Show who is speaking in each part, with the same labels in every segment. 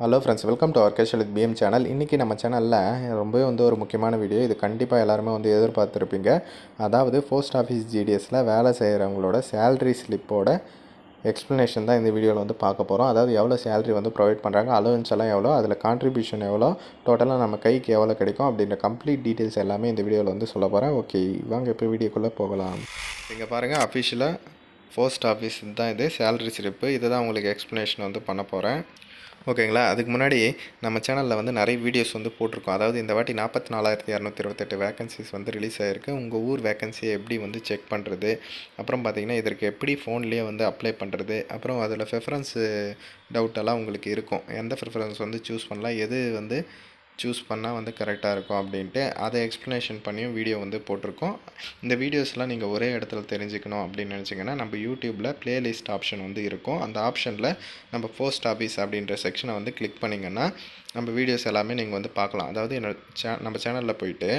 Speaker 1: Hello friends welcome to our with PM channel இன்றைக்கி நம்ம சேனலில் ரொம்பவே வந்து ஒரு முக்கியமான வீடியோ இது கண்டிப்பாக எல்லாருமே வந்து எதிர்பார்த்துருப்பீங்க. அதாவது போஸ்ட் ஆஃபீஸ் ஜிடிஎஸில் வேலை செய்கிறவங்களோட சேல்ரி ஸ்லிப்போட எக்ஸ்ப்ளனேஷன் தான் இந்த வீடியோவில் வந்து பார்க்க போகிறோம் அதாவது எவ்வளோ சேலரி வந்து ப்ரொவைட் பண்ணுறாங்க அலவன்ஸ் எல்லாம் எவ்வளோ அதில் கான்ட்ரிபியூஷன் எவ்வளோ டோட்டலாக நம்ம கைக்கு எவ்வளோ கிடைக்கும் அப்படின்ற கம்ப்ளீட் டீட்டெயில்ஸ் எல்லாமே இந்த வீடியோவில் வந்து சொல்ல போகிறேன் ஓகே வாங்க இப்போ வீடியோக்குள்ளே போகலாம். இங்கே பாருங்கள் அஃபிஷியலாக போஸ்ட் ஆஃபீஸ் தான் இது. சேலரி ஸ்லிப்பு இதுதான் உங்களுக்கு எக்ஸ்ப்ளனேஷன் வந்து பண்ண போகிறேன் ஓகேங்களா? அதுக்கு முன்னாடி நம்ம சேனலில் வந்து நிறைய வீடியோஸ் வந்து போட்டிருக்கோம். அதாவது இந்த வாட்டி நாற்பத்தி நாலாயிரத்தி இரநூத்தி இருபத்தெட்டு வேகன்சிஸ் வந்து ரிலீஸ் ஆகிருக்கு உங்கள் ஊர் வேகன்சியை எப்படி வந்து செக் பண்ணுறது அப்புறம் பார்த்திங்கன்னா இதற்கு எப்படி ஃபோன்லேயே வந்து அப்ளை பண்ணுறது அப்புறம் அதில் ப்ரிஃபரன்ஸு டவுட்டெல்லாம் உங்களுக்கு இருக்கும். எந்த ப்ரிஃபரன்ஸ் வந்து சூஸ் பண்ணலாம்? எது வந்து சூஸ் பண்ணால் வந்து கரெக்டாக இருக்கும் அப்படின்ட்டு அதை எக்ஸ்ப்ளனேஷன் பண்ணியும் வீடியோ வந்து போட்டிருக்கோம். இந்த வீடியோஸ்லாம் நீங்கள் ஒரே இடத்துல தெரிஞ்சுக்கணும் அப்படின்னு நினச்சிங்கன்னா நம்ம யூடியூப்பில் ப்ளேலிஸ்ட் ஆப்ஷன் வந்து இருக்கும். அந்த ஆப்ஷனில் நம்ம போஸ்ட் ஆஃபீஸ் அப்படின்ற செக்ஷனை வந்து கிளிக் பண்ணிங்கன்னா நம்ம வீடியோஸ் எல்லாமே நீங்கள் வந்து பார்க்கலாம். அதாவது என்னோட சே நம்ம சேனலில் போயிட்டு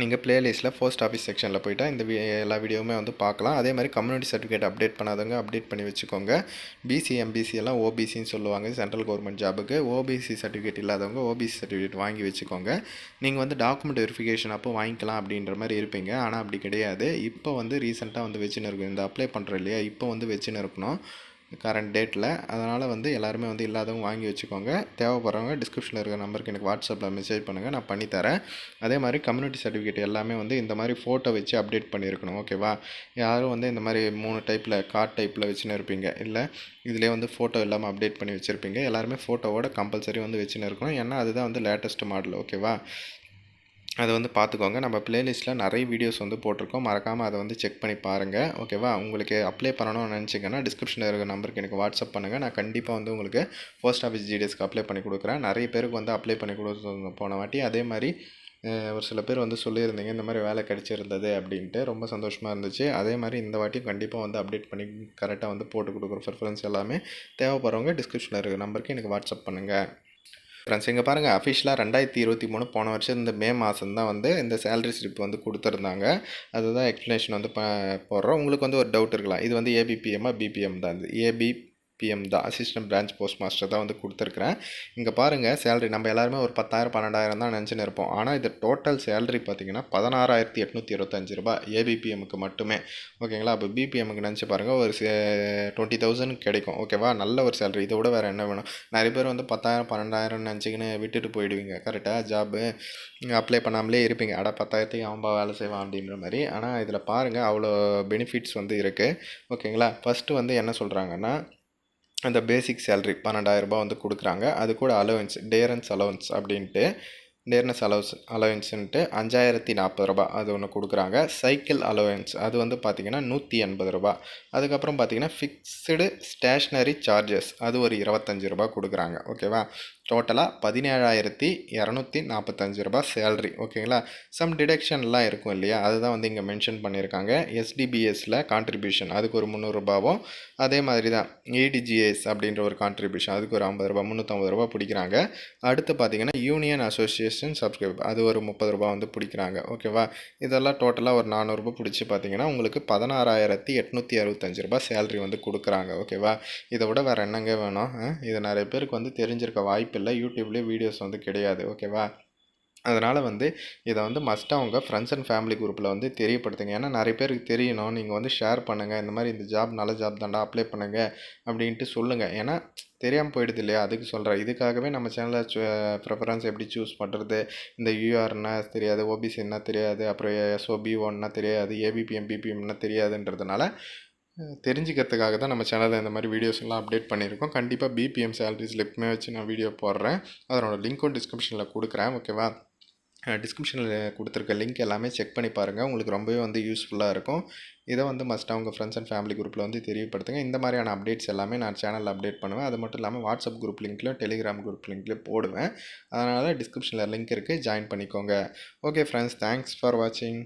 Speaker 1: நீங்கள் ப்ளேலிஸ்ட்டில் போஸ்ட் ஆஃபீஸ் செக்ஷனில் போயிட்டால் இந்த எல்லா வீடியோவுமே வந்து பார்க்கலாம். அதே மாதிரி கம்யூனிட்டி சர்டிஃபிகேட் அப்டேட் பண்ணாதவங்க அப்டேட் பண்ணி வச்சுக்கோங்க. பிசி எம்பிசி எல்லாம் ஓபிசின்னு சொல்லுவாங்க. சென்ட்ரல் கவர்மெண்ட் ஜாபுக்கு ஓபிசி சர்டிஃபிகேட் இல்லாதவங்க ஓபிசி சர்டிஃபிகேட் வாங்கி வச்சுக்கோங்க. நீங்கள் வந்து டாக்குமெண்ட் வெரிஃபிகேஷன் அப்போ வாங்கிக்கலாம் அப்படின்ற மாதிரி இருப்பீங்க. ஆனால் அப்படி கிடையாது. இப்போ வந்து ரீசெண்டாக வந்து வச்சுன்னு இருக்கும். இந்த அப்ளை பண்ணுறோம் இல்லையா? இப்போ வந்து வச்சுன்னு இருக்கணும். கரண்ட் டேட்டில் அதனால் வந்து எல்லாருமே வந்து இல்லாதவங்க வாங்கி வச்சுக்கோங்க. தேவைப்படுறவங்க டிஸ்கிரிப்ஷனில் இருக்கிற நம்பருக்கு எனக்கு வாட்ஸ்அப்பில் மெசேஜ் பண்ணுங்கள் நான் பண்ணித்தரேன் அதே மாதிரி கம்யூனிட்டி சர்டிஃபிகேட் எல்லாமே வந்து இந்த மாதிரி ஃபோட்டோ வச்சு அப்டேட் பண்ணியிருக்கணும் ஓகேவா யாரும் வந்து இந்த மாதிரி மூணு டைப்பில் கார்ட் டைப்பில் வச்சுன்னு இருப்பீங்க. இல்லை இதிலே வந்து ஃபோட்டோ இல்லாமல் அப்டேட் பண்ணி வச்சுருப்பீங்க. எல்லாருமே ஃபோட்டோவோட கம்பல்சரி வந்து வச்சுன்னு இருக்கணும். ஏன்னா அதுதான் வந்து லேட்டஸ்ட் மாடல் ஓகேவா அதை வந்து பார்த்துக்கோங்க. நம்ம ப்ளேலிஸ்ட்டில் நிறைய வீடியோஸ் வந்து போட்டிருக்கோம். மறக்காமல் அதை வந்து செக் பண்ணி பாருங்கள் ஓகேவா உங்களுக்கு அப்ளை பண்ணணும்னு நினச்சிங்கன்னா டிஸ்கிரிப்ஷனில் இருக்கிற நம்பருக்கு எனக்கு வாட்ஸ்அப் பண்ணுங்கள் நான் கண்டிப்பாக வந்து உங்களுக்கு போஸ்ட் ஆஃபீஸ் ஜிடிஎஸ்க்கு அப்ளை பண்ணி கொடுக்குறேன். நிறைய பேருக்கு வந்து அப்ளை பண்ணி கொடுத்து போன வாட்டி அதே மாதிரி ஒரு சில பேர் வந்து சொல்லியிருந்தீங்க இந்த மாதிரி வேலை கிடச்சிருந்தது அப்படின்ட்டு. ரொம்ப சந்தோஷமாக இருந்துச்சு. அதே மாதிரி இந்த வாட்டியும் கண்டிப்பாக வந்து அப்டேட் பண்ணி கரெக்டாக வந்து போட்டு கொடுக்குற ப்ரிஃபரன்ஸ் எல்லாமே தேவைப்படுறவங்க டிஸ்கிரிப்ஷனில் இருக்கிற நம்பருக்கு எனக்கு வாட்ஸ்அப் பண்ணுங்கள் ஃப்ரெண்ட்ஸ் இங்கே பாருங்கள் அஃபிஷியலாக ரெண்டாயிரத்தி இருபத்தி மூணு போன வருஷம் இந்த மே மாதம் தான் வந்து இந்த சேலரி ஸ்லிப் வந்து கொடுத்துருந்தாங்க. அதுதான் எக்ஸ்ப்ளனேஷன் வந்து போடுறோம். உங்களுக்கு வந்து ஒரு டவுட் இருக்கலாம். இது வந்து ஏபிபிஎம்மா பிபிஎம் தான் இது? ஏபி பிஎம் தான் அசிஸ்டன்ட் பிரான்ச் போஸ்ட் மாஸ்டர் தான் வந்து கொடுத்துருக்குறேன். இங்கே பாருங்கள் சேலரி நம்ம எல்லாருமே ஒரு பத்தாயிரம் பன்னெண்டாயிரம் தான் நினச்சின்னு இருப்போம். ஆனால் இது டோட்டல் சேலரி பார்த்தீங்கன்னா பதினாறாயிரத்தி எட்நூற்றி இருபத்தஞ்சு ரூபாய் ஏபிபிஎம்முக்கு மட்டுமே. ஓகேங்களா? அப்போ பிபிஎம்முக்கு நினச்சி பாருங்கள் ஒரு டுவெண்ட்டி தௌசண்ட் கிடைக்கும். ஓகேவா? நல்ல ஒரு சேலரி இதை விட வேறு என்ன வேணும்? நிறைய பேர் வந்து பத்தாயிரம் பன்னெண்டாயிரம் நினச்சிக்கின்னு விட்டுட்டு போயிடுவீங்க. கரெக்டாக ஜாபு அப்ளை பண்ணாமலே இருப்பீங்க. அட பத்தாயிரத்துக்கு அவன் வேலை செய்வான் அப்படின்ற மாதிரி. ஆனால் இதில் பாருங்கள் அவ்வளோ பெனிஃபிட்ஸ் வந்து இருக்குது ஓகேங்களா? ஃபஸ்ட்டு வந்து என்ன சொல்கிறாங்கன்னா அந்த பேசிக் சேல்ரி பன்னெண்டாயிரரூபா வந்து கொடுக்குறாங்க. அது கூட அலவன்ஸ் டேரன்ஸ் அலவன்ஸ் அப்படின்ட்டு டேர்னஸ் அலவன்ஸ் அலவன்ஸுன்ட்டு அஞ்சாயிரத்தி நாற்பது ரூபா அது ஒன்று கொடுக்குறாங்க. சைக்கிள் அலவன்ஸ் அது வந்து பார்த்திங்கன்னா நூற்றி எண்பது ரூபா அதுக்கப்புறம் பார்த்திங்கன்னா ஃபிக்ஸ்டு ஸ்டேஷ்னரி சார்ஜஸ் அது ஒரு இருபத்தஞ்சி ரூபா கொடுக்குறாங்க ஓகேவா டோட்டலாக பதினேழாயிரத்தி இரநூத்தி நாற்பத்தஞ்சு ரூபா சேல்ரி ஓகேங்களா சம் டிடக்ஷன்லாம் இருக்கும் இல்லையா? அதுதான் வந்து இங்கே மென்ஷன் பண்ணியிருக்காங்க. எஸ்டிபிஎஸில் கான்ட்ரிபியூஷன் அதுக்கு ஒரு முந்நூறுரூபாவும் அதே மாதிரி தான் ஏடிஜிஎஸ் அப்படின்ற ஒரு கான்ட்ரிபியூஷன் அதுக்கு ஒரு ஐம்பது ரூபா முந்நூற்றம்பது ரூபா பிடிக்கிறாங்க. அடுத்து பார்த்தீங்கன்னா யூனியன் அசோசியேஷன் சப்ஸ்கிரைப் அது ஒரு முப்பது ரூபா வந்து பிடிக்கிறாங்க. ஓகேவா இதெல்லாம் டோட்டலாக ஒரு நானூறுரூபா பிடிச்சி பார்த்தீங்கன்னா உங்களுக்கு பதினாறாயிரத்தி எட்நூற்றி அறுபத்தஞ்சு ரூபா சேல்ரி வந்து கொடுக்குறாங்க. ஓகேவா இதை விட வேறு என்னங்க வேணும்? இது நிறைய பேருக்கு வந்து தெரிஞ்சிருக்க வாய்ப்பு இல்லை யூடியூப்லேயே வீடியோஸ் வந்து கிடையாது ஓகேவா அதனால் வந்து இதை வந்து மஸ்ட்டாக உங்கள் ஃப்ரெண்ட்ஸ் அண்ட் ஃபேமிலி குரூப்பில் வந்து தெரியப்படுத்துங்க. ஏன்னா நிறைய பேருக்கு தெரியணும். நீங்கள் வந்து ஷேர் பண்ணுங்கள் இந்த மாதிரி இந்த ஜாப் நல்ல ஜாப் தாண்டா அப்ளை பண்ணுங்கள் அப்படின்ட்டு சொல்லுங்கள் ஏன்னா தெரியாமல் போயிடுது இல்லையா? அதுக்கு சொல்கிறேன் இதுக்காகவே நம்ம சேனலில் ப்ரிஃபரன்ஸ் எப்படி சூஸ் பண்ணுறது இந்த யூஆர்னா தெரியாது ஓபிசி என்ன தெரியாது அப்புறம் எஸ்ஓபி ஒன்னா தெரியாது ஏபிபிஎம் பிபிஎம்னா தெரியாதுன்றதுனால தெரிஞ்சுக்கிறதுக்காக தான் நம்ம சேனலில் இந்த மாதிரி வீடியோஸ் எல்லாம் அப்டேட் பண்ணியிருக்கோம். கண்டிப்பாக பிபிஎம் சேலரி ஸ்லிப்புமே வச்சு நான் வீடியோ போடுறேன். அதனோட லிங்க்கும் டிஸ்கிரிப்ஷனில் கொடுக்குறேன். ஓகேவா டிஸ்கிரிப்ஷனில் கொடுத்துருக்க லிங்க் எல்லாமே செக் பண்ணி பாருங்கள் உங்களுக்கு ரொம்பவே வந்து யூஸ்ஃபுல்லாக இருக்கும். இதை வந்து மஸ்ட்டாக உங்கள் ஃப்ரெண்ட்ஸ் அண்ட் ஃபேமிலி குரூப்பில் வந்து தெரியப்படுத்துங்க. இந்த மாதிரியான அப்டேட்ஸ் எல்லாமே நான் சேனலில் அப்டேட் பண்ணுவேன். அது மட்டும் இல்லாமல் வாட்ஸ்அப் குரூப் லிங்க்லையும் டெலிகிராம் குரூப் லிங்க்லையும் போடுவேன். அதனால் டிஸ்கிரிப்ஷனில் லிங்க் இருக்குது ஜாயின் பண்ணிக்கோங்க. ஓகே ஃப்ரெண்ட்ஸ் தேங்க்ஸ் ஃபார் வாட்சிங்